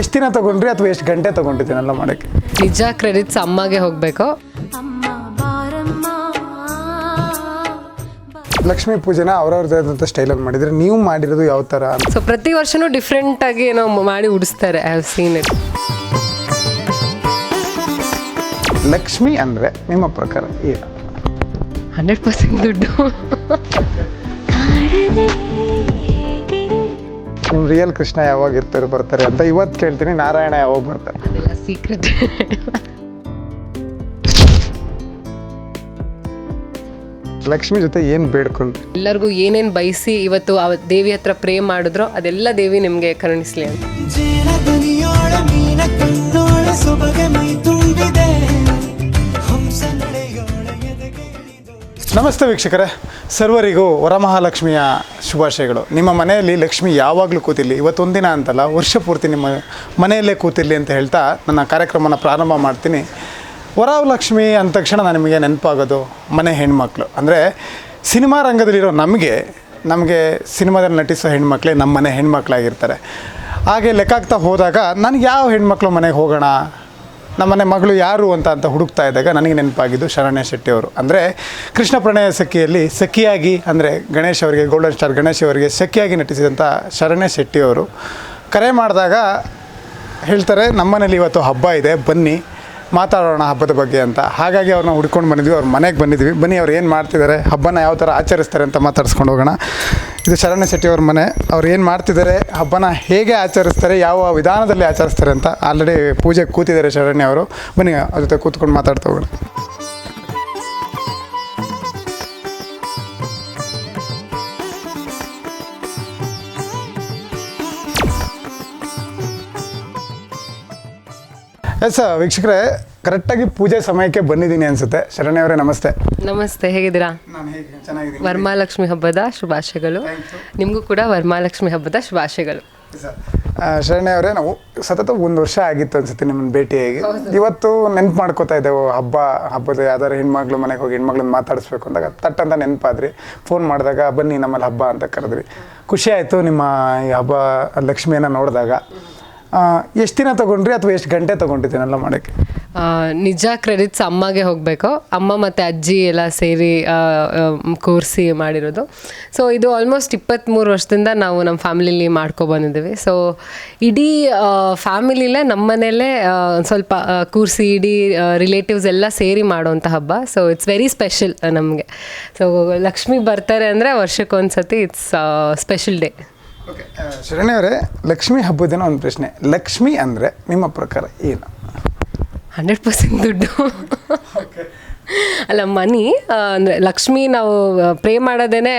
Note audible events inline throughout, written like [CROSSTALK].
ಎಷ್ಟು ದಿನ ತಗೊಂಡ್ರಿ ಅಥವಾ ಎಷ್ಟು ಗಂಟೆ ತಗೊಂಡಿದ್ದೀನಲ್ಲ ಮಾಡೋಕ್ಕೆ? ನಿಜ ಕ್ರೆಡಿಟ್ಸ್ ಅಮ್ಮಗೆ ಹೋಗಬೇಕು. ಲಕ್ಷ್ಮೀ ಪೂಜೆನ ಅವ್ರವ್ರದ್ದಾದಂಥ ಸ್ಟೈಲಲ್ಲಿ ಮಾಡಿದರೆ ನೀವು ಮಾಡಿರೋದು ಯಾವ ಥರ ಅಂತ. ಸೊ ಪ್ರತಿ ವರ್ಷನೂ ಡಿಫ್ರೆಂಟಾಗಿ ಏನೋ ಮಾಡಿ ಉಡಿಸ್ತಾರೆ I have seen it Lakshmi ಅಂದರೆ ನಿಮ್ಮ ಪ್ರಕಾರ ಏನು? ಹಂಡ್ರೆಡ್ ಪರ್ಸೆಂಟ್ ದುಡ್ಡು. ನಿಮ್ಮ ರಿಯಲ್ ಕೃಷ್ಣ ಯಾವಾಗ ಇರ್ತಾರೆ ಬರ್ತಾರೆ ಅಂತ ಇವತ್ತು ಕೇಳ್ತೀನಿ ನಾರಾಯಣ ಯಾವಾಗ ಬರ್ತಾರೆ? ಅದೆಲ್ಲ ಸೀಕ್ರೆಟ್ ಲಕ್ಷ್ಮಿ ಜೊತೆ ಏನು ಬೇಡ್ಕೊಂಡು ಎಲ್ಲರಿಗೂ ಏನೇನು ಬಯಸಿ ಇವತ್ತು ಆ ದೇವಿ ಹತ್ರ ಪ್ರೇ ಮಾಡಿದ್ರೋ ಅದೆಲ್ಲ ದೇವಿ ನಿಮಗೆ ಕರುಣಿಸ್ಲಿ ಅಂತ. ಜೇನ ದನಿಯೋಳ ಮೀನ ಕಣ್ಣೋಳ ಸೊಬಗೆ ಮೈ ತುಂಬಿದೆ ಹಂಸ ನಡೆಯೋಳ ಎದೆಗೆ ಇಳಿದು ನಮಸ್ತೆ ವೀಕ್ಷಕರೇ. ಸರ್ವರಿಗೂ ವರಮಹಾಲಕ್ಷ್ಮಿಯ ಶುಭಾಶಯಗಳು. ನಿಮ್ಮ ಮನೆಯಲ್ಲಿ ಲಕ್ಷ್ಮಿ ಯಾವಾಗಲೂ ಕೂತಿರಲಿ, ಇವತ್ತೊಂದಿನ ಅಂತಲ್ಲ, ವರ್ಷ ಪೂರ್ತಿ ನಿಮ್ಮ ಮನೆಯಲ್ಲೇ ಕೂತಿರಲಿ ಅಂತ ಹೇಳ್ತಾ ನನ್ನ ಕಾರ್ಯಕ್ರಮನ ಪ್ರಾರಂಭ ಮಾಡ್ತೀನಿ. ವರಲಕ್ಷ್ಮಿ ಅಂದ ತಕ್ಷಣ ನಿಮಗೆ ನೆನಪಾಗೋದು ಮನೆ ಹೆಣ್ಮಕ್ಳು. ಅಂದರೆ ಸಿನಿಮಾ ರಂಗದಲ್ಲಿರೋ ನಮಗೆ ನಮಗೆ ಸಿನಿಮಾದಲ್ಲಿ ನಟಿಸೋ ಹೆಣ್ಮಕ್ಳೇ ನಮ್ಮ ಮನೆ ಹೆಣ್ಮಕ್ಳಾಗಿರ್ತಾರೆ. ಹಾಗೆ ಲೆಕ್ಕಾಗ್ತಾ ಹೋದಾಗ, ನನಗೆ ಯಾವ ಹೆಣ್ಮಕ್ಳು ಮನೆಗೆ ಹೋಗೋಣ? ನಮ್ಮನೆ ಮಗಳು ಯಾರು ಅಂತ ಅಂತ ಹುಡುಕ್ತಾ ಇದ್ದಾಗ ನನಗೆ ನೆನಪಾಗಿದ್ದು ಶರಣ್ಯ ಶೆಟ್ಟಿ ಅವರು ಅಂದರೆ ಕೃಷ್ಣ ಪ್ರಣಯ ಸಖಿಯಲ್ಲಿ ಸಖಿಯಾಗಿ, ಅಂದರೆ ಗಣೇಶ್ ಅವರಿಗೆ ಗೋಲ್ಡನ್ ಸ್ಟಾರ್ ಗಣೇಶ್ ಅವರಿಗೆ ಸಖಿಯಾಗಿ ನಟಿಸಿದಂಥ ಶರಣ್ಯ ಶೆಟ್ಟಿ ಅವರು ಕರೆ ಮಾಡಿದಾಗ ಹೇಳ್ತಾರೆ, ನಮ್ಮನೇಲಿ ಇವತ್ತು ಹಬ್ಬ ಇದೆ, ಬನ್ನಿ ಮಾತಾಡೋಣ ಹಬ್ಬದ ಬಗ್ಗೆ ಅಂತ. ಹಾಗಾಗಿ ಅವ್ರನ್ನ ಹುಡ್ಕೊಂಡು ಬಂದಿದ್ವಿ, ಅವ್ರ ಮನೆಗೆ ಬಂದಿದ್ವಿ. ಬನ್ನಿ ಅವ್ರು ಏನು ಮಾಡ್ತಿದ್ದಾರೆ ಹಬ್ಬನ ಯಾವ ಥರ ಆಚರಿಸ್ತಾರೆ ಅಂತ ಮಾತಾಡ್ಸ್ಕೊಂಡು ಹೋಗೋಣ. ಇದು ಶರಣ್ಯ ಶೆಟ್ಟಿ ಅವ್ರ ಮನೆ. ಅವ್ರು ಏನು ಮಾಡ್ತಿದ್ದಾರೆ ಹಬ್ಬನ ಹೇಗೆ ಆಚರಿಸ್ತಾರೆ, ಯಾವ ವಿಧಾನದಲ್ಲಿ ಆಚರಿಸ್ತಾರೆ ಅಂತ ಆಲ್ರೆಡಿ ಪೂಜೆಗೆ ಕೂತಿದ್ದಾರೆ ಶರಣ್ಯ ಅವರು. ಬನ್ನಿ, ಅವ್ರ ಜೊತೆ ಕೂತ್ಕೊಂಡು ಮಾತಾಡ್ತಾ ಹೋಗೋಣ. ಎಸ್ ವೀಕ್ಷಕರೇ ಕರೆಕ್ಟಾಗಿ ಪೂಜೆ ಸಮಯಕ್ಕೆ ಬಂದಿದ್ದೀನಿ ಅನ್ಸುತ್ತೆ. ಶರಣ್ಯ ಅವರೇ ನಮಸ್ತೆ. ನಮಸ್ತೆ ಹೇಗಿದ್ದೀರಾ? ನಾನು ಹೇಗೆ? ಚೆನ್ನಾಗಿದ್ದೀನಿ. ವರಮಹಾಲಕ್ಷ್ಮಿ ಹಬ್ಬದ ಶುಭಾಶಯಗಳು. ನಿಮಗೂ ಕೂಡ ವರಮಹಾಲಕ್ಷ್ಮಿ ಹಬ್ಬದ ಶುಭಾಶಯಗಳು. ಶರಣ್ಯ ಅವರೇ ನಾವು ಸತತ ಒಂದು ವರ್ಷ ಆಗಿತ್ತು ಅನ್ಸುತ್ತೆ ನಿಮ್ಮನ್ನ ಭೇಟಿಯಾಗಿ ಇವತ್ತು ನೆನ್ಪು ಮಾಡ್ಕೋತಾ ಇದ್ದೆವು ಹಬ್ಬ ಹಬ್ಬದ ಯಾವ್ದಾದ್ರು ಹೆಣ್ಮಕ್ಳು ಮನೆಗೆ ಹೋಗಿ ಹೆಣ್ಮಕ್ಳನ್ನ ಮಾತಾಡಿಸ್ಬೇಕು ಅಂದಾಗ ತಟ್ ಅಂತ ನೆನಪಾದ್ರಿ. ಫೋನ್ ಮಾಡಿದಾಗ ಬನ್ನಿ ನಮ್ಮಲ್ಲಿ ಹಬ್ಬ ಅಂತ ಕರೆದ್ರಿ. ಖುಷಿ ಆಯಿತು ನಿಮ್ಮ ಈ ಹಬ್ಬ ಲಕ್ಷ್ಮಿಯನ್ನು ನೋಡಿದಾಗ. ಎಷ್ಟು ದಿನ ತೊಗೊಂಡ್ರಿ ಅಥವಾ ಎಷ್ಟು ಗಂಟೆ ತೊಗೊಂಡಿದ್ದೀನಲ್ಲ ಮಾಡೋಕ್ಕೆ? ನಿಜ ಕ್ರೆಡಿಟ್ಸ್ ಅಮ್ಮಗೆ ಹೋಗಬೇಕು. ಅಮ್ಮ ಮತ್ತು ಅಜ್ಜಿ ಎಲ್ಲ ಸೇರಿ ಕೂರಿಸಿ ಮಾಡಿರೋದು. ಸೊ ಇದು ಆಲ್ಮೋಸ್ಟ್ ಇಪ್ಪತ್ತ್ಮೂರು ವರ್ಷದಿಂದ ನಾವು ನಮ್ಮ ಫ್ಯಾಮಿಲಿಲಿ ಮಾಡ್ಕೊಬಂದಿದ್ದೀವಿ ಸೊ ಇಡೀ ಫ್ಯಾಮಿಲಿಲೇ ನಮ್ಮ ಮನೆಯಲ್ಲೇ ಸ್ವಲ್ಪ ಕೂರಿಸಿ, ಇಡೀ ರಿಲೇಟಿವ್ಸ್ ಎಲ್ಲ ಸೇರಿ ಮಾಡುವಂಥ ಹಬ್ಬ. ಸೊ ಇಟ್ಸ್ ವೆರಿ ಸ್ಪೆಷಲ್ ನಮಗೆ. ಸೊ ಲಕ್ಷ್ಮಿ ಬರ್ತಾರೆ ಅಂದರೆ ವರ್ಷಕ್ಕೊಂದ್ಸತಿ it's special day okay Sharanya ಅವರೇ ಲಕ್ಷ್ಮಿ ಹಬ್ಬದಿನ ಒಂದು ಪ್ರಶ್ನೆ. ಲಕ್ಷ್ಮಿ ಅಂದರೆ ನಿಮ್ಮ ಪ್ರಕಾರ ಏನು? ಹಂಡ್ರೆಡ್ ಪರ್ಸೆಂಟ್ ದುಡ್ಡು. ಅಲ್ಲ ಮನಿ ಅಂದರೆ ಲಕ್ಷ್ಮಿ ನಾವು ಪ್ರೇ ಮಾಡೋದೇನೆ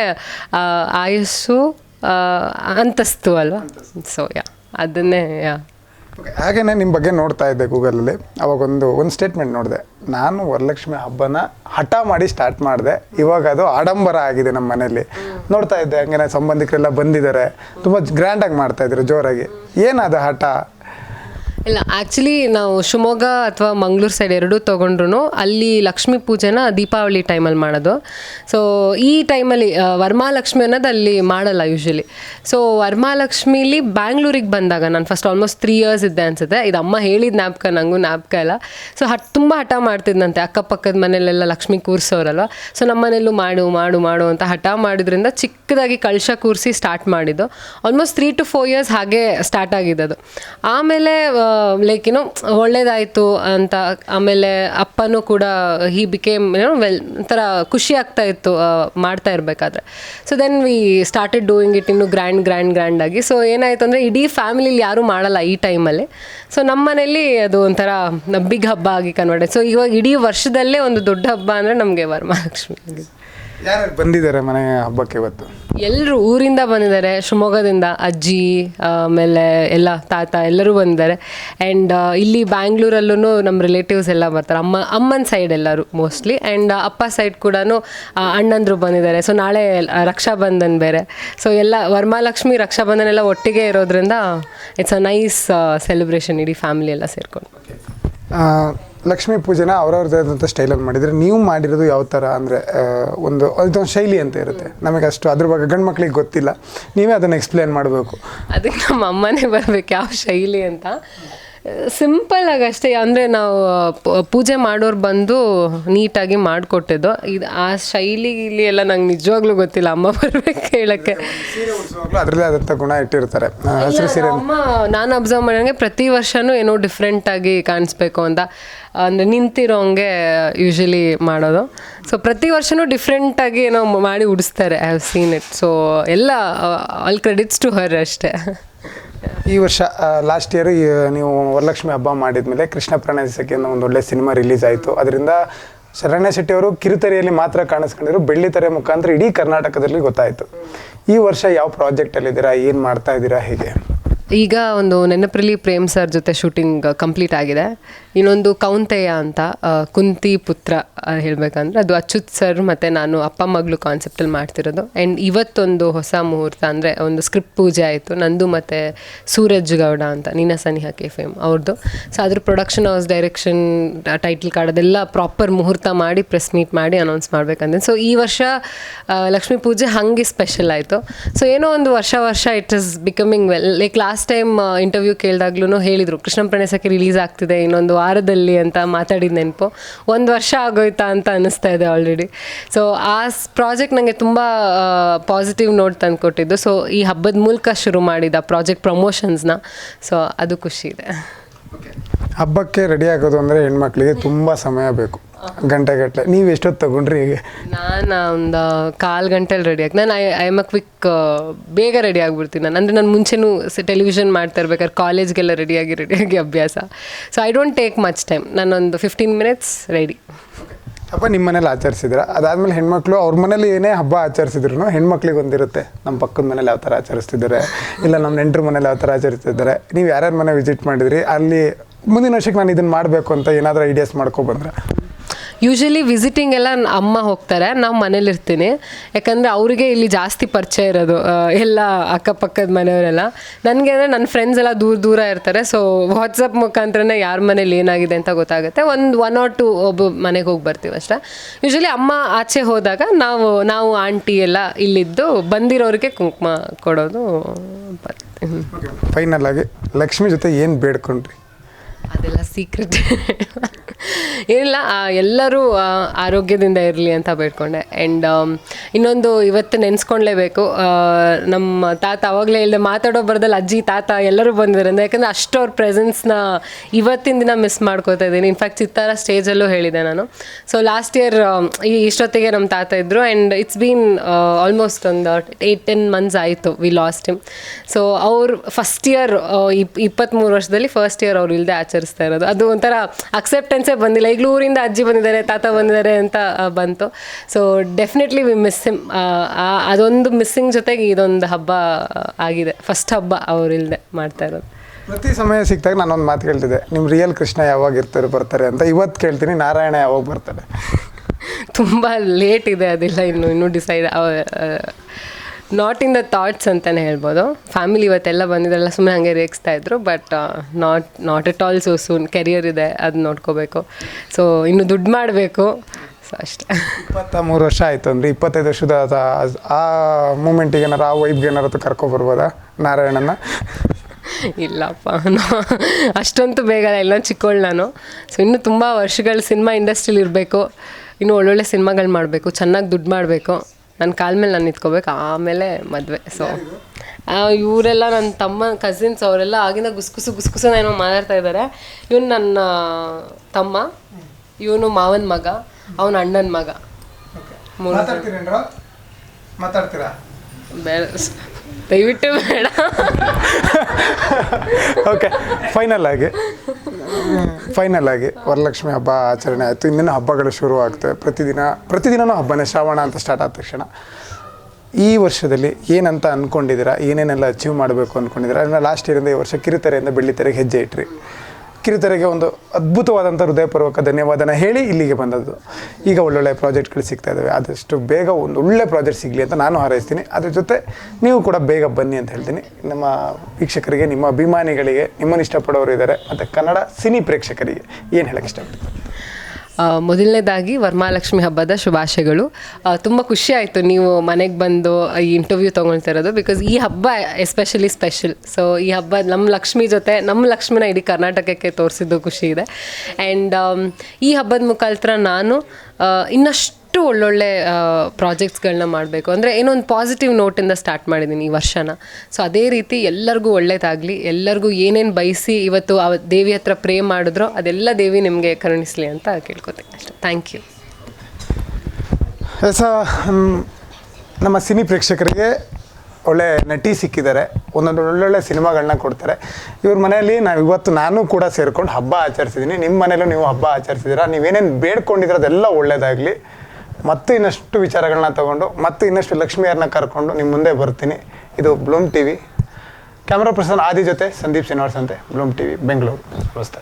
ಆಯಸ್ಸು ಆಯುಸ್ಸು ಅಂತಸ್ತು ಅಲ್ವಾ? ಸೊ ಯಾ ಅದನ್ನೇ ಯಾ ಹಾಗೇನೆ ನಿಮ್ಮ ಬಗ್ಗೆ ನೋಡ್ತಾ ಇದ್ದೆ ಗೂಗಲಲ್ಲಿ ಅವಾಗ ಒಂದು ಸ್ಟೇಟ್ಮೆಂಟ್ ನೋಡಿದೆ. ನಾನು ವರಲಕ್ಷ್ಮಿ ಹಬ್ಬನ ಹಠ ಮಾಡಿ ಸ್ಟಾರ್ಟ್ ಮಾಡಿದೆ. ಇವಾಗ ಅದು ಆಡಂಬರ ಆಗಿದೆ ನಮ್ಮ ಮನೆಯಲ್ಲಿ. ನೋಡ್ತಾ ಇದ್ದೆ, ಹಂಗೇನೆ ಸಂಬಂಧಿಕರೆಲ್ಲ ಬಂದಿದ್ದಾರೆ ತುಂಬ ಗ್ರ್ಯಾಂಡಾಗಿ ಮಾಡ್ತಾ ಇದ್ರು ಜೋರಾಗಿ. ಏನದು ಹಠ? ಇಲ್ಲ ಆ್ಯಕ್ಚುಲಿ ನಾವು ಶಿವಮೊಗ್ಗ ಅಥವಾ ಮಂಗಳೂರು ಸೈಡ್ ಎರಡೂ ತೊಗೊಂಡ್ರು ಅಲ್ಲಿ ಲಕ್ಷ್ಮೀ ಪೂಜೆನ ದೀಪಾವಳಿ ಟೈಮಲ್ಲಿ ಮಾಡೋದು. ಸೊ ಈ ಟೈಮಲ್ಲಿ ವರ್ಮಾಲಕ್ಷ್ಮಿ ಅನ್ನೋದು ಅಲ್ಲಿ ಮಾಡಲ್ಲ ಯೂಶ್ವಲಿ ಸೊ ವರಮಹಾಲಕ್ಷ್ಮಿಲಿ ಬ್ಯಾಂಗ್ಳೂರಿಗೆ ಬಂದಾಗ ನಾನು ಫಸ್ಟ್ ಆಲ್ಮೋಸ್ಟ್ ತ್ರೀ ಇಯರ್ಸ್ ಇದ್ದೆ ಅನ್ಸುತ್ತೆ. ಇದು ಅಮ್ಮ ಹೇಳಿದ ನಾಪ್ಕ ನನಗೂ ನಾಪ್ಕ ಇಲ್ಲ. ಸೊ ಹಟ್ ತುಂಬ ಹಠ ಮಾಡ್ತಿದ್ದಂತೆ ಅಕ್ಕಪಕ್ಕದ ಮನೇಲೆಲ್ಲ ಲಕ್ಷ್ಮಿ ಕೂರಿಸೋರಲ್ವ? ಸೊ ನಮ್ಮ ಮನೇಲೂ ಮಾಡು ಮಾಡು ಮಾಡು ಅಂತ ಹಠ ಮಾಡಿದ್ರಿಂದ ಚಿಕ್ಕದಾಗಿ ಕಳಶ ಕೂರಿಸಿ ಸ್ಟಾರ್ಟ್ ಮಾಡಿದ್ದು. Almost three to four years ಹಾಗೆ ಸ್ಟಾರ್ಟ್ ಆಗಿದ್ದದು. ಆಮೇಲೆ ಲೈಕ್ ಏನೋ ಒಳ್ಳೇದಾಯಿತು ಅಂತ, ಆಮೇಲೆ ಅಪ್ಪನೂ ಕೂಡ ಹಿ ಬಿಕೇಮ್ ಏನೋ ವೆಲ್ ಒಂಥರ ಖುಷಿ ಆಗ್ತಾ ಇತ್ತು ಮಾಡ್ತಾ ಇರಬೇಕಾದ್ರೆ. So then we started doing it ಇನ್ನು ಗ್ರ್ಯಾಂಡ್ ಗ್ರ್ಯಾಂಡ್ ಗ್ರ್ಯಾಂಡ್ ಆಗಿ. ಸೊ ಏನಾಯ್ತು ಅಂದರೆ ಇಡೀ ಫ್ಯಾಮಿಲಿಲಿ ಯಾರೂ ಮಾಡಲ್ಲ ಈ ಟೈಮಲ್ಲಿ ಸೊ ನಮ್ಮ ಮನೇಲಿ ಅದು ಒಂಥರ ಬಿಗ್ ಹಬ್ಬ ಆಗಿ ಕನ್ವರ್ಟ್ ಸೊ ಇವಾಗ ಇಡೀ ವರ್ಷದಲ್ಲೇ ಒಂದು ದೊಡ್ಡ ಹಬ್ಬ ಅಂದರೆ ನಮಗೆ ವರಮಹಾಲಕ್ಷ್ಮಿ. ಯಾರು ಬಂದಿದ್ದಾರೆ ಮನೆ ಹಬ್ಬಕ್ಕೆ ಇವತ್ತು? ಎಲ್ಲರೂ ಊರಿಂದ ಬಂದಿದ್ದಾರೆ ಶಿವಮೊಗ್ಗದಿಂದ ಅಜ್ಜಿ ಆಮೇಲೆ ಎಲ್ಲ ತಾತ ಎಲ್ಲರೂ ಬಂದಿದ್ದಾರೆ. ಆ್ಯಂಡ್ ಇಲ್ಲಿ ಬ್ಯಾಂಗ್ಳೂರಲ್ಲೂ ನಮ್ಮ ರಿಲೇಟಿವ್ಸ್ ಎಲ್ಲ ಬರ್ತಾರೆ. ಅಮ್ಮ ಅಮ್ಮನ ಸೈಡ್ ಎಲ್ಲರೂ ಮೋಸ್ಟ್ಲಿ ಆ್ಯಂಡ್ ಅಪ್ಪ ಸೈಡ್ ಕೂಡ ಅಣ್ಣಂದರು ಬಂದಿದ್ದಾರೆ. ಸೊ ನಾಳೆ ರಕ್ಷಾಬಂಧನ್ ಬೇರೆ. ಸೊ ಎಲ್ಲ ವರಮಹಾಲಕ್ಷ್ಮಿ ರಕ್ಷಾಬಂಧನ್ ಎಲ್ಲ ಒಟ್ಟಿಗೆ ಇರೋದ್ರಿಂದ ಇಟ್ಸ್ ಅ ನೈಸ್ ಸೆಲೆಬ್ರೇಷನ್ ಇಡೀ ಫ್ಯಾಮಿಲಿ ಎಲ್ಲ ಸೇರ್ಕೊಂಡು. ಲಕ್ಷ್ಮೀ ಪೂಜೆನ ಅವ್ರವ್ರದ್ದೇ ಆದಂಥ ಸ್ಟೈಲಲ್ಲಿ ಮಾಡಿದರೆ ನೀವು ಮಾಡಿರೋದು ಯಾವ ಥರ ಅಂದರೆ ಒಂದು ಅದೊಂದು ಶೈಲಿ ಅಂತ ಇರುತ್ತೆ. ನಮಗೆ ಅಷ್ಟು ಅದ್ರ ಬಗ್ಗೆ ಗಂಡು ಮಕ್ಕಳಿಗೆ ಗೊತ್ತಿಲ್ಲ. ನೀವೇ ಅದನ್ನು ಎಕ್ಸ್ಪ್ಲೇನ್ ಮಾಡಬೇಕು. ಅದಕ್ಕೆ ನಮ್ಮ ಅಮ್ಮನೇ ಬರಬೇಕು ಯಾವ ಶೈಲಿ ಅಂತ. ಸಿಂಪಲ್ ಆಗಿ ಅಷ್ಟೇ ಅಂದರೆ ನಾವು ಪೂಜೆ ಮಾಡೋರು ಬಂದು ನೀಟಾಗಿ ಮಾಡಿಕೊಟ್ಟಿದ್ದು. ಇದು ಆ ಶೈಲಿ ಇಲ್ಲಿ ಎಲ್ಲ ನಂಗೆ ನಿಜವಾಗ್ಲೂ ಗೊತ್ತಿಲ್ಲ ಅಮ್ಮ ಬರ್ಬೇಕು ಹೇಳಕ್ಕೆ. ಅದರಲ್ಲೇ ಆದಂಥ ಗುಣ ಇಟ್ಟಿರ್ತಾರೆ. ಹಸಿರು ಸೀರೆ ಅಮ್ಮ ನಾನು ಅಬ್ಸರ್ವ್ ಮಾಡಂಗೆ ಪ್ರತಿ ವರ್ಷನೂ ಏನೋ ಡಿಫ್ರೆಂಟ್ ಆಗಿ ಕಾಣಿಸ್ಬೇಕು ಅಂತ ಅಂದರೆ ನಿಂತಿರೋಂಗೆ ಯೂಶಲಿ ಮಾಡೋದು. ಸೊ ಪ್ರತಿ ವರ್ಷನೂ ಡಿಫ್ರೆಂಟ್ ಆಗಿ ಏನೋ ಮಾಡಿ ಉಡಿಸ್ತಾರೆ. I have seen it so ಎಲ್ಲ ಆಲ್ ಕ್ರೆಡಿಟ್ಸ್ ಟು ಹರ್ ಅಷ್ಟೇ. ಈ ವರ್ಷ ಲಾಸ್ಟ್ ಇಯರ್ ನೀವು ವರಲಕ್ಷ್ಮಿ ಹಬ್ಬ ಮಾಡಿದ ಮೇಲೆ ಕೃಷ್ಣ ಪ್ರಣಯಸಕ್ಕೆ ಒಂದು ಒಳ್ಳೆ ಸಿನಿಮಾ ರಿಲೀಸ್ ಆಯಿತು. ಅದರಿಂದ ಶರಣ್ಯ ಶೆಟ್ಟಿ ಅವರು ಕಿರುತೆರೆಯಲ್ಲಿ ಮಾತ್ರ ಕಾಣಿಸ್ಕೊಂಡಿದ್ರು. ಬೆಳ್ಳಿತೆರೆ ಮುಖಾಂತರ ಇಡೀ ಕರ್ನಾಟಕದಲ್ಲಿ ಗೊತ್ತಾಯಿತು. ಈ ವರ್ಷ ಯಾವ ಪ್ರಾಜೆಕ್ಟಲ್ಲಿದ್ದೀರಾ ಏನು ಮಾಡ್ತಾ ಇದ್ದೀರಾ? ಹೇಗೆ? ಈಗ ಒಂದು ನೆನಪರಲ್ಲಿ ಪ್ರೇಮ್ ಸರ್ ಜೊತೆ ಶೂಟಿಂಗ್ ಕಂಪ್ಲೀಟ್ ಆಗಿದೆ. ಇನ್ನೊಂದು ಕೌಂತೆಯ ಅಂತ ಕುಂತಿ ಪುತ್ರ ಹೇಳಬೇಕಂದ್ರೆ ಅದು ಅಚ್ಯುತ್ ಸರ್ ಮತ್ತು ನಾನು ಅಪ್ಪ ಮಗಳು ಕಾನ್ಸೆಪ್ಟಲ್ಲಿ ಮಾಡ್ತಿರೋದು. ಆ್ಯಂಡ್ ಇವತ್ತೊಂದು ಹೊಸ ಮುಹೂರ್ತ ಅಂದರೆ ಒಂದು ಸ್ಕ್ರಿಪ್ಟ್ ಪೂಜೆ ಆಯಿತು. ನಂದು ಮತ್ತು ಸೂರಜ್ ಗೌಡ ಅಂತ ನೀನ ಸನಿಹ ಕೆ ಫೇಮ್ ಅವ್ರದ್ದು ಸೊ ಅದ್ರ production house direction title card ಅದೆಲ್ಲ ಪ್ರಾಪರ್ ಮುಹೂರ್ತ ಮಾಡಿ ಪ್ರೆಸ್ ಮೀಟ್ ಮಾಡಿ ಅನೌನ್ಸ್ ಮಾಡ್ಬೇಕಂದ್ರೆ. ಸೊ ಈ ವರ್ಷ ಆ, ಲಕ್ಷ್ಮೀ ಪೂಜೆ ಹಾಗೆ ಸ್ಪೆಷಲ್ ಆಯಿತು. ಸೊ ಏನೋ ಒಂದು ವರ್ಷ ವರ್ಷ it is becoming well like last time interview ಕೇಳಿದಾಗ್ಲೂ ಹೇಳಿದರು ಕೃಷ್ಣ ಪ್ರಣಯಸಕ್ಕೆ ರಿಲೀಸ್ ಆಗ್ತಿದೆ, ಇನ್ನೊಂದು ವಾರದಲ್ಲಿ ಅಂತ ಮಾತಾಡಿದ ನೆನಪು. ಒಂದು ವರ್ಷ ಆಗೋಯ್ತಾ ಅಂತ ಅನ್ನಿಸ್ತಾ ಇದೆ ಆಲ್ರೆಡಿ ಸೊ ಆ ಪ್ರಾಜೆಕ್ಟ್ ನನಗೆ ತುಂಬ ಪಾಸಿಟಿವ್ ನೋಟ್ ತಂದು ಕೊಟ್ಟಿದ್ದು ಸೊ ಈ ಹಬ್ಬದ ಮೂಲಕ ಶುರು ಮಾಡಿದ ಪ್ರಾಜೆಕ್ಟ್ ಪ್ರಮೋಷನ್ಸ್ನ ಸೊ ಅದು ಖುಷಿ ಇದೆ. ಹಬ್ಬಕ್ಕೆ ರೆಡಿ ಆಗೋದು ಅಂದರೆ ಹೆಣ್ಮಕ್ಳಿಗೆ ತುಂಬ ಸಮಯ ಬೇಕು. ಗಂಟೆಗಟ್ಟಲೆ. ನೀವು ಎಷ್ಟೊತ್ತು ತಗೊಂಡ್ರಿ ಹೀಗೆ? ನಾನು ಒಂದು ಕಾಲು ಗಂಟೆಲಿ ರೆಡಿ ಆಗಿ ನಾನು I I'm a quick ಬೇಗ ರೆಡಿ ಆಗಿಬಿಡ್ತೀನಿ ನಾನು. ಅಂದರೆ ನಾನು ಮುಂಚೆನೂ ಟೆಲಿವಿಷನ್ ಮಾಡ್ತಾ ಇರ್ಬೇಕಾದ್ರೆ ಕಾಲೇಜ್ಗೆಲ್ಲ ರೆಡಿಯಾಗಿ ರೆಡಿಯಾಗಿ ಅಭ್ಯಾಸ. So I don't take much time ನಾನೊಂದು ಫಿಫ್ಟೀನ್ ಮಿನಿಟ್ಸ್ ರೆಡಿ ಹಬ್ಬ ನಿಮ್ಮ ಮನೇಲಿ ಆಚರಿಸಿದ್ರ ಅದಾದ್ಮೇಲೆ ಹೆಣ್ಮಕ್ಳು ಅವ್ರ ಮನೇಲಿ ಏನೇ ಹಬ್ಬ ಆಚರಿಸಿದ್ರು ಹೆಣ್ಮಕ್ಳಿಗೆ ಒಂದಿರುತ್ತೆ. ನಮ್ಮ ಪಕ್ಕದ ಮನೇಲಿ ಯಾವ ಥರ ಆಚರಿಸ್ತಿದ್ದಾರೆ? ಇಲ್ಲ ನಮ್ಮ ನೆಂಟ್ರ ಮನೇಲಿ ಯಾವ ಥರ ಆಚರಿಸ್ತಿದ್ದಾರೆ? ನೀವು ಯಾರ್ಯಾರ ಮನೆ ವಿಸಿಟ್ ಮಾಡಿದ್ರಿ? ಅಲ್ಲಿ ಮುಂದಿನ ವರ್ಷಕ್ಕೆ ನಾನು ಇದನ್ನು ಮಾಡಬೇಕು ಅಂತ ಏನಾದರೂ ಐಡಿಯಾಸ್ ಮಾಡ್ಕೊಬಂದ್ರೆ ಯೂಶಲಿ ವಿಸಿಟಿಂಗ್ ಎಲ್ಲ ಅಮ್ಮ ಹೋಗ್ತಾರೆ, ನಾವು ಮನೇಲಿರ್ತೀನಿ. ಯಾಕಂದರೆ ಅವರಿಗೆ ಇಲ್ಲಿ ಜಾಸ್ತಿ ಪರಿಚಯ ಇರೋದು ಎಲ್ಲ ಅಕ್ಕಪಕ್ಕದ ಮನೆಯವರೆಲ್ಲ. ನನಗೆ ಅಂದರೆ ನನ್ನ ಫ್ರೆಂಡ್ಸ್ ಎಲ್ಲ ದೂರ ದೂರ ಇರ್ತಾರೆ ಸೊ ವಾಟ್ಸಪ್ ಮುಖಾಂತರನೇ ಯಾರ ಮನೇಲಿ ಏನಾಗಿದೆ ಅಂತ ಗೊತ್ತಾಗುತ್ತೆ. ಒಂದು ಒನ್ ಆರ್ ಟು ಒಬ್ಬ ಮನೆಗೆ ಹೋಗಿ ಬರ್ತೀವಿ ಅಷ್ಟೇ. ಯೂಶಲಿ ಅಮ್ಮ ಆಚೆ ಹೋದಾಗ ನಾವು ನಾವು ಆಂಟಿ ಎಲ್ಲ ಇಲ್ಲಿದ್ದು ಬಂದಿರೋರಿಗೆ ಕುಂಕುಮ ಕೊಡೋದು. ಫೈನಲ್ ಆಗಿ ಲಕ್ಷ್ಮಿ ಜೊತೆ ಏನು ಬೇಡ್ಕೊಂಡ್ರಿ? ಅದೆಲ್ಲ ಸೀಕ್ರೆಟ್ ಆ, ಎಲ್ಲರೂ ಆರೋಗ್ಯದಿಂದ ಇರಲಿ ಅಂತ ಬೇಡ್ಕೊಂಡೆ. ಆ್ಯಂಡ್ ಇನ್ನೊಂದು ಇವತ್ತು ನೆನೆಸ್ಕೊಳ್ಲೇಬೇಕು ನಮ್ಮ ತಾತ ಅವಾಗಲೇ ಇಲ್ಲದೆ ಮಾತಾಡೋ ಬರದಲ್ಲಿ ಅಜ್ಜಿ ತಾತ ಎಲ್ಲರೂ ಬಂದಿದ್ದಾರೆ ಅಂದರೆ ಯಾಕಂದರೆ ಅಷ್ಟು ಅವ್ರ ಪ್ರೆಸೆನ್ಸ್ನ ಇವತ್ತಿನ ದಿನ ಮಿಸ್ ಮಾಡ್ಕೋತಾ ಇದ್ದೀನಿ. ಇನ್ಫ್ಯಾಕ್ಟ್ ಚಿತ್ತಾರ ಸ್ಟೇಜಲ್ಲೂ ಹೇಳಿದೆ ನಾನು. ಸೊ ಲಾಸ್ಟ್ ಇಯರ್ ಈ ಇಷ್ಟೊತ್ತಿಗೆ ನಮ್ಮ ತಾತ ಇದ್ದರು ಆ್ಯಂಡ್ ಇಟ್ಸ್ ಬೀನ್ ಆಲ್ಮೋಸ್ಟ್ ಒಂದು ಏಯ್ಟ್ ಟೆನ್ ಮಂತ್ಸ್ ಆಯಿತು ವಿ ಲಾಸ್ಟ್ ಹಿಮ್ ಸೊ ಅವ್ರು ಫಸ್ಟ್ ಇಯರ್ ಇಪ್ ಇಪ್ಪತ್ತ್ಮೂರು ವರ್ಷದಲ್ಲಿ ಫಸ್ಟ್ ಇಯರ್ ಅವ್ರು ಇಲ್ಲದೆ ಆಚರಿಸ್ತಾ ಇರೋದು. ಅದು ಒಂಥರ ಅಕ್ಸೆಪ್ಟೆನ್ಸೇ ಬಂದಿಲ್ಲ. ಈಗಲೂ ಊರಿಂದ ಅಜ್ಜಿ ಬಂದಿದ್ದಾರೆ ತಾತ ಬಂದಿದ್ದಾರೆ ಅಂತ ಬಂತು. So definitely we miss him ಅದೊಂದು ಮಿಸ್ಸಿಂಗ್ ಜೊತೆಗೆ ಇದೊಂದು ಹಬ್ಬ ಆಗಿದೆ. ಫಸ್ಟ್ ಹಬ್ಬ ಅವರಿಲ್ಲದೆ ಮಾಡ್ತಾ ಇರೋದು. ಪ್ರತಿ ಸಮಯ ಸಿಕ್ಕಿದಾಗ ನಾನೊಂದು ಮಾತು ಕೇಳ್ತಿದ್ದೆ. ನಿಮ್ಮ ರಿಯಲ್ ಕೃಷ್ಣ ಯಾವಾಗ ಇರ್ತಾರೆ ಬರ್ತಾರೆ? ಅಂತ. ಇವತ್ತು ಕೇಳ್ತೀನಿ ನಾರಾಯಣ ಯಾವಾಗ ಬರ್ತಾರೆ? [LAUGHS] ತುಂಬ ಲೇಟ್ ಇದೆ ಅದಿಲ್ಲ. ಇನ್ನು ಇನ್ನೂ decide not in the thoughts ಅಂತಲೇ ಹೇಳ್ಬೋದು. ಫ್ಯಾಮಿಲಿ ಇವತ್ತೆಲ್ಲ ಬಂದಿದ್ದೆಲ್ಲ ಸುಮ್ಮನೆ ಹಂಗೆ ರೇಗಿಸ್ತಾ ಇದ್ರು but not not at all so soon career ಇದೆ ಅದು ನೋಡ್ಕೋಬೇಕು. ಸೊ ಇನ್ನು ದುಡ್ಡು ಮಾಡಬೇಕು. ಸೊ ಅಷ್ಟೇ. ಇಪ್ಪತ್ತ ಮೂರು ವರ್ಷ ಆಯಿತು ಅಂದರೆ ಇಪ್ಪತ್ತೈದು ವರ್ಷದ ಆ- ಮೂಮೆಂಟಿಗೆ ಏನಾರು ಆ ವೈಬ್ಗೆ ಏನಾರು ಕರ್ಕೊಬರ್ಬೋದಾ ನಾರಾಯಣನ ಇಲ್ಲಪ್ಪ ಅಷ್ಟಂತೂ ಬೇಗ ಇಲ್ಲ ಚಿಕ್ಕವಳು ನಾನು. ಸೊ ಇನ್ನೂ ತುಂಬ ವರ್ಷಗಳು ಸಿನಿಮಾ ಇಂಡಸ್ಟ್ರಿಲಿ ಇರಬೇಕು. ಇನ್ನು ಒಳ್ಳೊಳ್ಳೆ ಸಿನಿಮಾಗಳು ಮಾಡಬೇಕು ಚೆನ್ನಾಗಿ ದುಡ್ಡು ಮಾಡಬೇಕು. ನನ್ನ ಕಾಲ ಮೇಲೆ ನಾನು ನಿಂತ್ಕೋಬೇಕು ಆಮೇಲೆ ಮದುವೆ ಸೊ ಇವರೆಲ್ಲ ನನ್ನ ತಮ್ಮ ಕಸಿನ್ಸ್ ಅವರೆಲ್ಲ ಆಗಿಂದ ಗುಸ್ಗುಸು ಗುಸ್ಗುಸು ಏನೋ ಮಾತಾಡ್ತಾ ಇದ್ದಾರೆ ಇವನು ನನ್ನ ತಮ್ಮ ಇವನು ಮಾವನ ಮಗ ಅವನ ಅಣ್ಣನ ಮಗ. ಮಾತಾಡ್ತೀರಾ ಬೇಡ. ದಯವಿಟ್ಟು ಬೇಡ. [LAUGHS] ಓಕೆ ಫೈನಲ್ ಆಗಿ. ಫೈನಲ್ ಆಗಿ ವರಲಕ್ಷ್ಮಿ ಹಬ್ಬ ಆಚರಣೆ ಆಯಿತು. ಇಂದಿನ ಹಬ್ಬಗಳು ಶುರು ಆಗ್ತವೆ. ಪ್ರತಿದಿನ, ಪ್ರತಿದಿನನೂ ಹಬ್ಬನೇ ಶ್ರಾವಣ ಅಂತ ಸ್ಟಾರ್ಟ್ ಆದ ತಕ್ಷಣ. ಈ ವರ್ಷದಲ್ಲಿ ಏನಂತ ಅಂದ್ಕೊಂಡಿದ್ದೀರಾ ಏನೇನೆಲ್ಲ ಅಚೀವ್ ಮಾಡಬೇಕು ಅಂದ್ಕೊಂಡಿದ್ದೀರಾ ಅದನ್ನ ಲಾಸ್ಟ್ ಇಯರಿಂದ ಈ ವರ್ಷ ಕಿರುತೆರೆಯಿಂದ ಬೆಳ್ಳಿತೆರೆಗೆ ಹೆಜ್ಜೆ ಇಟ್ರಿ. ಕಿರುತೆರೆಗೆ ಒಂದು ಅದ್ಭುತವಾದಂಥ ಹೃದಯಪೂರ್ವಕ ಧನ್ಯವಾದನ ಹೇಳಿ ಇಲ್ಲಿಗೆ ಬಂದದ್ದು. ಈಗ ಒಳ್ಳೊಳ್ಳೆ ಪ್ರಾಜೆಕ್ಟ್ಗಳು ಸಿಗ್ತಾ ಇದ್ದಾವೆ ಆದಷ್ಟು ಬೇಗ ಒಂದು ಒಳ್ಳೆ ಪ್ರಾಜೆಕ್ಟ್ ಸಿಗಲಿ ಅಂತ ನಾನು ಹಾರೈಸ್ತೀನಿ. ಅದ್ರ ಜೊತೆ ನೀವು ಕೂಡ ಬೇಗ ಬನ್ನಿ ಅಂತ ಹೇಳ್ತೀನಿ. ನಮ್ಮ ವೀಕ್ಷಕರಿಗೆ, ನಿಮ್ಮ ಅಭಿಮಾನಿಗಳಿಗೆ, ನಿಮ್ಮನ್ನು ಇಷ್ಟಪಡೋರು ಇದ್ದಾರೆ. ಮತ್ತು ಕನ್ನಡ ಸಿನಿ ಪ್ರೇಕ್ಷಕರಿಗೆ ಏನು ಹೇಳಕ್ಕೆ ಇಷ್ಟಪಡ್ತೀನಿ ಮೊದಲನೇದಾಗಿ ವರ್ಮಾಲಕ್ಷ್ಮಿ ಹಬ್ಬದ ಶುಭಾಶಯಗಳು. ತುಂಬ ಖುಷಿ ಆಯಿತು ನೀವು ಮನೆಗೆ ಬಂದು ಈ ಇಂಟರ್ವ್ಯೂ ತೊಗೊಳ್ತಾ ಇರೋದು ಬಿಕಾಸ್ ಈ ಹಬ್ಬ ಎಸ್ಪೆಷಲಿ ಸ್ಪೆಷಲ್ ಸೊ ಈ ಹಬ್ಬ ನಮ್ಮ ಲಕ್ಷ್ಮಿ ಜೊತೆ ನಮ್ಮ ಲಕ್ಷ್ಮಿನ ಇಡೀ ಕರ್ನಾಟಕಕ್ಕೆ ತೋರಿಸಿದ್ದು ಖುಷಿ ಇದೆ. ಆ್ಯಂಡ್ ಈ ಹಬ್ಬದ ಮುಖಾಂತರ ನಾನು ಆ, ಇನ್ನಷ್ಟು ಒಳ್ಳೊಳ್ಳೆ ಪ್ರಾಜೆಕ್ಟ್ಸ್ಗಳನ್ನ ಮಾಡಬೇಕು. ಅಂದರೆ ಏನೊಂದು ಪಾಸಿಟಿವ್ ನೋಟಿಂದ ಸ್ಟಾರ್ಟ್ ಮಾಡಿದ್ದೀನಿ ಈ ವರ್ಷನ. ಸೊ ಅದೇ ರೀತಿ ಎಲ್ಲರಿಗೂ ಒಳ್ಳೇದಾಗಲಿ, ಎಲ್ಲರಿಗೂ ಏನೇನು ಬಯಸಿ ಇವತ್ತು ಆ ದೇವಿ ಹತ್ರ ಪ್ರೇ ಮಾಡಿದ್ರೋ ಅದೆಲ್ಲ ದೇವಿ ನಿಮಗೆ ಕರುಣಿಸಲಿ ಅಂತ ಕೇಳ್ಕೊತೀನಿ ಅಷ್ಟೇ. ಥ್ಯಾಂಕ್ ಯು ಸ ನಮ್ಮ ಸಿನಿ ಪ್ರೇಕ್ಷಕರಿಗೆ ಒಳ್ಳೆ ನಟಿ ಸಿಕ್ಕಿದ್ದಾರೆ. ಒಂದೊಂದು ಒಳ್ಳೊಳ್ಳೆ ಸಿನಿಮಾಗಳನ್ನ ಕೊಡ್ತಾರೆ. ಇವ್ರ ಮನೆಯಲ್ಲಿ ನಾವು ಇವತ್ತು ನಾನು ಕೂಡ ಸೇರ್ಕೊಂಡು ಹಬ್ಬ ಆಚರಿಸಿದ್ದೀನಿ ನಿಮ್ಮ ಮನೇಲೂ ನೀವು ಹಬ್ಬ ಆಚರಿಸಿದ್ದೀರಾ ನೀವೇನೇನು ಬೇಡ್ಕೊಂಡಿದ್ರೆ ಅದೆಲ್ಲ ಒಳ್ಳೇದಾಗಲಿ. ಮತ್ತು ಇನ್ನಷ್ಟು ವಿಚಾರಗಳನ್ನ ತಗೊಂಡು ಮತ್ತು ಇನ್ನಷ್ಟು ಲಕ್ಷ್ಮಿಯರನ್ನ ಕರ್ಕೊಂಡು ನಿಮ್ಮ ಮುಂದೆ ಬರ್ತೀನಿ. ಇದು Bloom T V camera person Adi ಜೊತೆ ಸಂದೀಪ್ ಶ್ರೀನಿವಾಸ್ ಅಂತೆ, ಬ್ಲೂಮ್ ಟಿ ವಿ ಬೆಂಗಳೂರು. ನಮಸ್ತೆ.